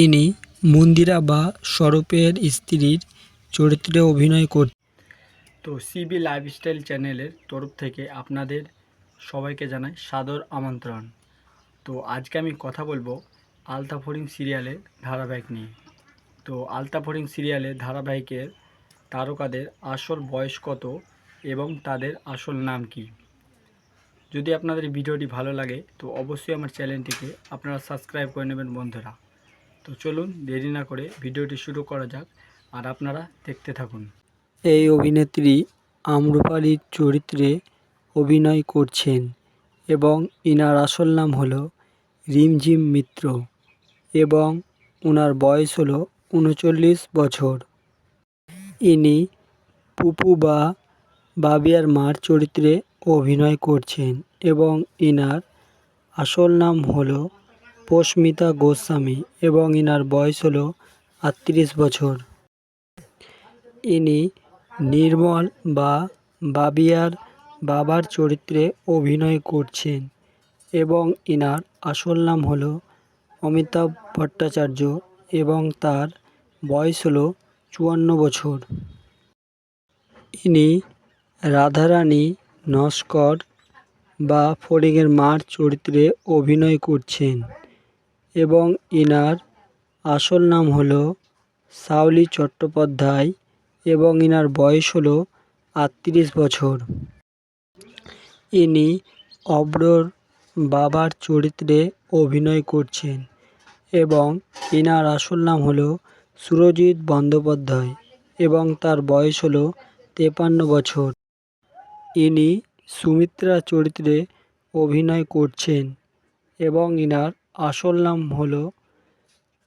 ইনি মন্দিরা বা স্বরূপের স্ত্রীর চরিত্রে অভিনয় করছেন তো সিবি লাইফস্টাইল চ্যানেলের তরফ থেকে আপনাদের সবাইকে জানাই সাদর আমন্ত্রণ। তো আজকে আমি কথা বলব আলতা ফরিং সিরিয়ালের ধারাবাহিক নিয়ে। তো আলতা ফরিং সিরিয়ালের ধারাবাহিকের তারকাদের আসল বয়স কত এবং তাদের আসল নাম কি? যদি আপনাদের ভিডিওটি ভালো লাগে, তো অবশ্যই আমার চ্যানেলটিকে আপনারা সাবস্ক্রাইব করে নেবেন বন্ধুরা। তো চলুন দেরি না করে ভিডিওটি শুরু করা যাক আর আপনারা দেখতে থাকুন। এই অভিনেত্রী আম্রপালির চরিত্রে অভিনয় করছেন এবং ইনার আসল নাম হলো রিমঝিম মিত্র এবং ওনার বয়স হলো উনচল্লিশ বছর। ইনি পুপু বা বাবিয়ার মার চরিত্রে অভিনয় করছেন এবং ইনার আসল নাম হলো পস্মিতা গোস্বামী এবং ইনার বয়স হল আটত্রিশ বছর। ইনি নির্মল বা বাবিয়ার বাবার চরিত্রে অভিনয় করছেন এবং ইনার আসল নাম হলো অমিতাভ ভট্টাচার্য এবং তার বয়স হল চুয়ান্ন বছর। ইনি রাধারানী নস্কর বা ফড়িংয়ের মার চরিত্রে অভিনয় করছেন। এবং ইনার আসল নাম হলো সাউলি চট্টোপাধ্যায় এবং ইনার বয়স হলো আটত্রিশ বছর। ইনি অব্রর বাবার চরিত্রে অভিনয় করছেন এবং ইনার আসল নাম হলো সুরজিৎ বন্দ্যোপাধ্যায় এবং তার বয়স হলো তেপান্ন বছর। ইনি সুমিত্রা চরিত্রে অভিনয় করছেন এবং ইনার আসল নাম হলো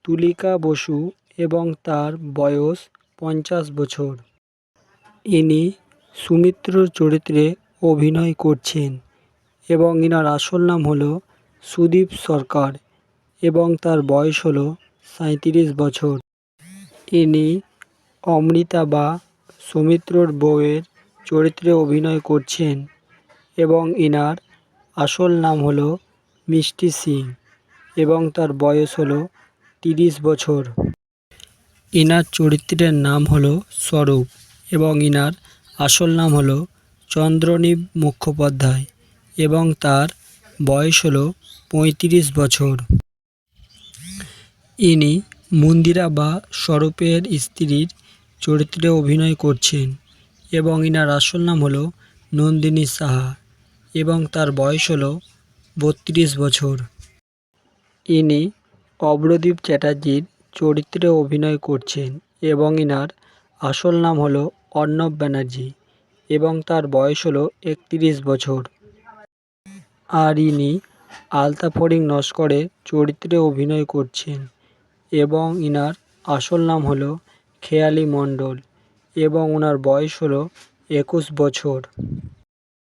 তুলিকা বসু এবং তার বয়স পঞ্চাশ বছর। ইনি সুমিত্রর চরিত্রে অভিনয় করছেন এবং ইনার আসল নাম হল সুদীপ সরকার এবং তার বয়স হলো সাঁত্রিশ বছর। ইনি অমৃতা বা সৌমিত্রর বউয়ের চরিত্রে অভিনয় করছেন এবং ইনার আসল নাম হলো মিষ্টি সিং। এবং তার বয়স হলো তিরিশ বছর। ইনার চরিত্রের নাম হলো স্বরূপ এবং ইনার আসল নাম হলো চন্দ্রনীব মুখোপাধ্যায় এবং তার বয়স হলো পঁয়ত্রিশ বছর। ইনি মন্দিরা বা স্বরূপের স্ত্রীর চরিত্রে অভিনয় করছেন এবং ইনার আসল নাম হলো নন্দিনী সাহা এবং তার বয়স হলো বত্রিশ বছর। ইনি অব্রদীপ চ্যাটার্জির চরিত্রে অভিনয় করছেন এবং ইনার আসল নাম হলো অর্ণব ব্যানার্জি এবং তার বয়স হলো একত্রিশ বছর। আর ইনি আলতা ফড়িং নস্করের চরিত্রে অভিনয় করছেন এবং ইনার আসল নাম হলো খেয়ালি মণ্ডল এবং ওনার বয়স হলো একুশ বছর।